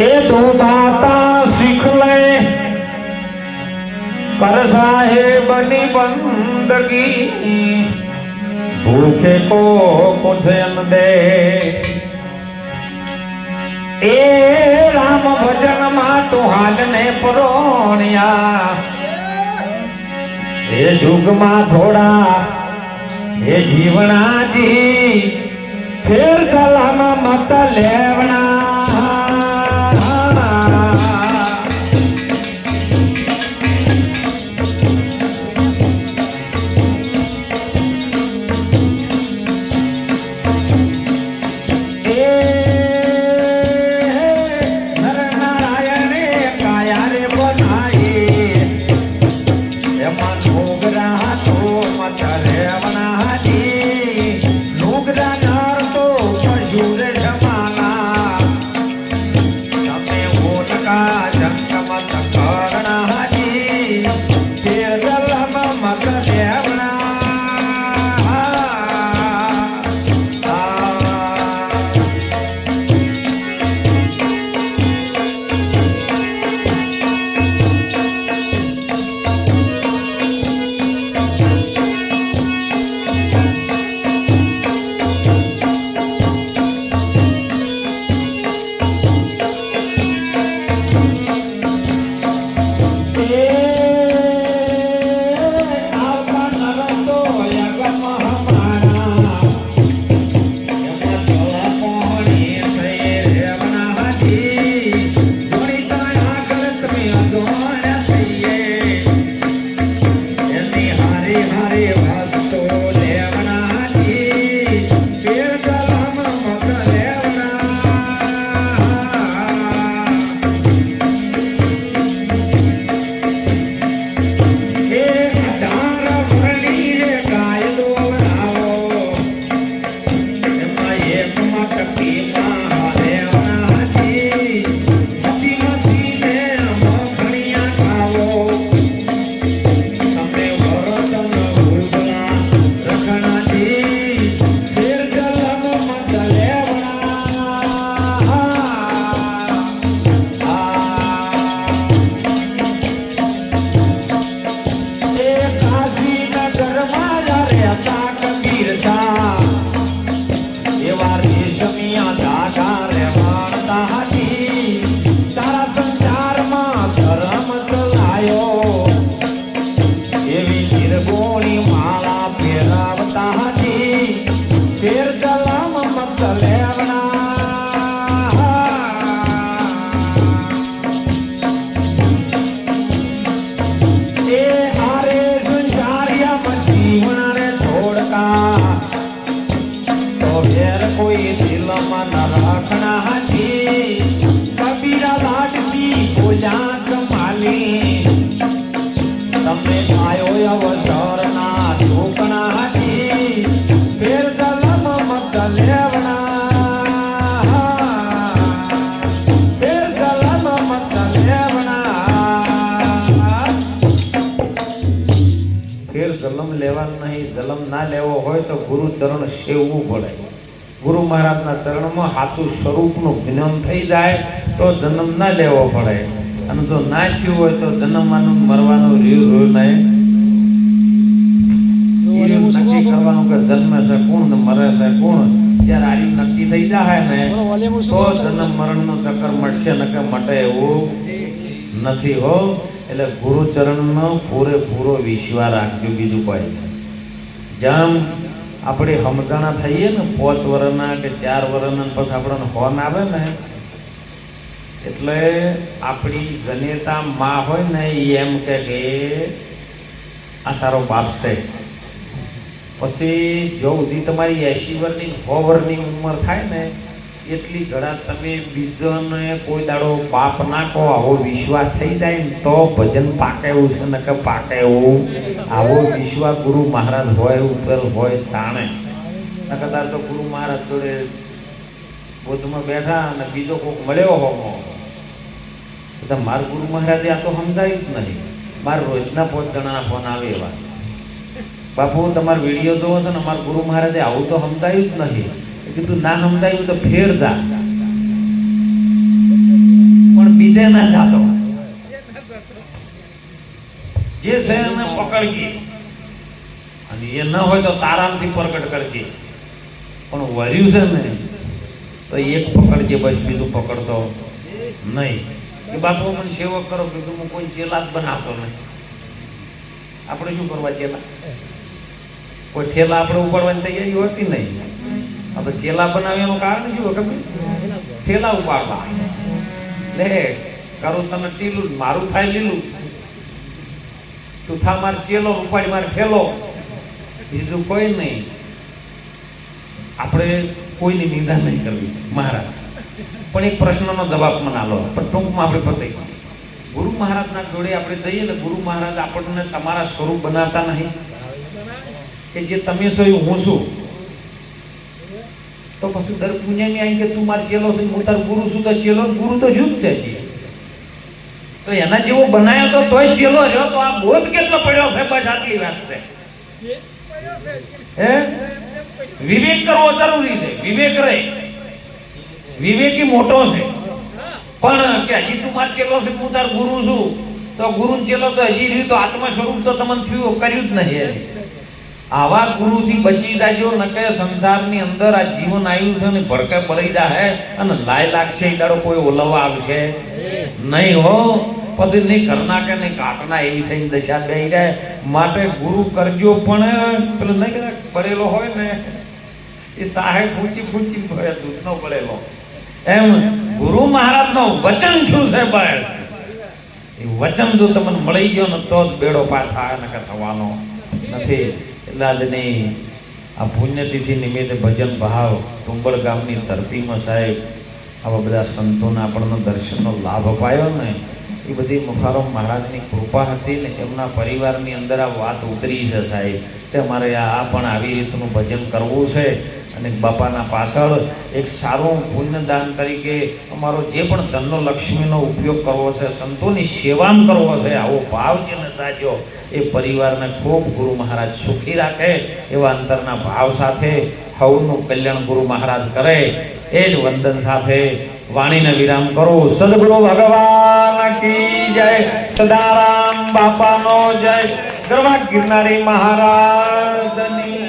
એ તો દાતા શીખ લે કર સાહેબની બંદગી ભૂખે કો પૂછન દે એ રામ ભજનમાં તું હાલને પરોણ્યા એ યુગમાં થોડા એ જીવણાજી ફેર કલામાં મત લેવણા એવી નિર્ગુણી જલમ લેવાનું નહીં જલમ ના લેવો હોય તો ગુરુ ચરણ સેવવું પડે. ગુરુ મહારાજના ચરણમાં સાચું સ્વરૂપનું જ્ઞાન થઈ જાય તો જન્મ ના લેવો પડે. અને જો ના થયું હોય તો જન્મવાનું મરવાનું રહ્યું રહ્યું નહીં નક્કી કરવાનું કે જન્મે છે કોણ મરે છે કોણ? જ્યારે આયુ નક્કી થઈ જાય ને તો જન્મ મરણનું ચક્કર મટશે ન કે મટે એવું નથી હો. એટલે ગુરુચરણનો પૂરેપૂરો વિશ્વાસ રાખજો બીજું કોઈ. જેમ આપણે સમજણા થઈએ ને પાંચ વર્ષના કે ચાર વર્ષના પછી આપણને હોન આવે ને, એટલે આપણી જનેતા માં હોય ને એ એમ કે આ તારો બાપ છે પછી જો સુધી તમારી એસી વર્ષની સો વર્ષની ઉંમર થાય ને એટલી ઘડા તમે બીજોને કોઈ દાડો પાપ નાખો આવો વિશ્વાસ થઈ જાય ને તો ભજન પાકે એવું છે ને કે પાકે એવું. આવો વિશ્વાસ ગુરુ મહારાજ હોય ઉપર હોય તાણે. કદાચ તો ગુરુ મહારાજ જોડે બોધમાં બેઠા અને બીજો કોઈક મળ્યો હોમો મારા ગુરુ મહારાજે આ તો સમજાયું જ નહીં. મારા રોજના પાંચ જણાના ફોન આવે એવા. બાપુ તમારો વીડિયો જોવો છો ને અમારા ગુરુ મહારાજે આવું તો સમજાયું જ મેં કીધું, ના સમજાયું તો ફેર જા. લીધે ના જાતો જે છે પકડજી. અને એ ન હોય તો તારામથી પ્રગટ કરજે. પણ વર્યું છે ને, તો એક પકડજે બસ, બીજું પકડતો નહીં. એ બાપુ મને સેવક કરો કે હું કોઈ ચેલા જ બનાવતો નહીં. આપણે શું કરવા ચેલા? કોઈ ઠેલા આપણે ઉપાડવાની તૈયારી હોતી નહીં. આ કેલા બનાવ્યાનું કારણ શું ખબર? ઠેલા ઉપાડવા. લે, કરું તમે ટીલું, મારું થાય લીલું. તું માર ચેલો ઉપાડી, માર ઠેલો. બીજું કોઈ નહીં. આપણે કોઈની નિંદા નહીં કરવી, મહારાજ. પણ એક પ્રશ્નનો જવાબ મને આલો. પણ ટૂંકમાં આપણે ફસાઈ ગુરુ મહારાજના જોડે આપણે જઈએ ને, ગુરુ મહારાજ આપણને તમારા સ્વરૂપ બનાવતા નહીં. કે જે તમે છો હું છું. તો પછી દર પુણ્યની આઈ કે તું માર ચેલો છે, હું તાર ગુરુ છું, તો ચેલો ગુરુ તો જુદ છે તો એના જેવો બનાવ્યો તો તોય ચેલો રહ્યો, તો આ બોધ કેટલો પડ્યો છે, બસ આટલી વાત છે. હે? વિવેક કરવો જરૂરી છે, વિવેક રહે. વિવેકી મોટો છે. પણ કે હજી તું માર ચેલો છે, હું તાર ગુરુ છું, તો ગુરુ ચેલો તો હજી રહ્યું, તો આત્મ સ્વરૂપ તો તમને થયું, કર્યું જ હજી. આવા ગુરુથી બચી જાજો નકે સંસારની અંદર આ જીવન આવ્યું છે ને ભરકે પડી જાય અને લાય લાગશે એ દાડો કોઈ ઓલવા આવશે? નહીં હો. પછી નહીં ઘરના કે નહીં કાટના, એવી થઈ દશા થઈ જાય માટે ગુરુ કરજો પણ, પેલો નહીં કે પડેલો હોય ને, એ સાહેબ ફૂંચી ફૂંચી ભરે, દૂધનો પડેલો. એમ, ગુરુ મહારાજનો વચન શું છે બસ? એ વચન જો તમને મળી ગયો ને તો જ બેડો પાર થાય ને કે થવાનો નથી. એટલે આજની આ પુણ્યતિથિ નિમિત્તે ભજન ભાવ ટુંબર ગામની ધરતીમાં સાહેબ, આવા બધા સંતોના આપણને દર્શનનો લાભ અપાયો ને, એ બધી મુખારમ મહારાજની કૃપા હતી ને એમના પરિવારની અંદર આ વાત ઉતરી છે સાહેબ. કે મારે આ પણ આવી રીતનું ભજન કરવું છે અને બાપાના પાછળ એક સારું પુણ્યદાન તરીકે અમારો જે પણ ધનનો લક્ષ્મીનો ઉપયોગ કરવો છે, સંતોની સેવામ કરવો છે, આવો ભાવ જેને સાચ્યો એ પરિવારને ખૂબ ગુરુ મહારાજ સુખી રાખે, એવા અંતરના ભાવ સાથે સૌનું કલ્યાણ ગુરુ મહારાજ કરે. એ જ વંદન સાથે વાણીને વિરામ કરો. સદગુરુ ભગવાન કી જય, સદારામ બાપાનો જય. ગરવા ગિરનારી મહારાજની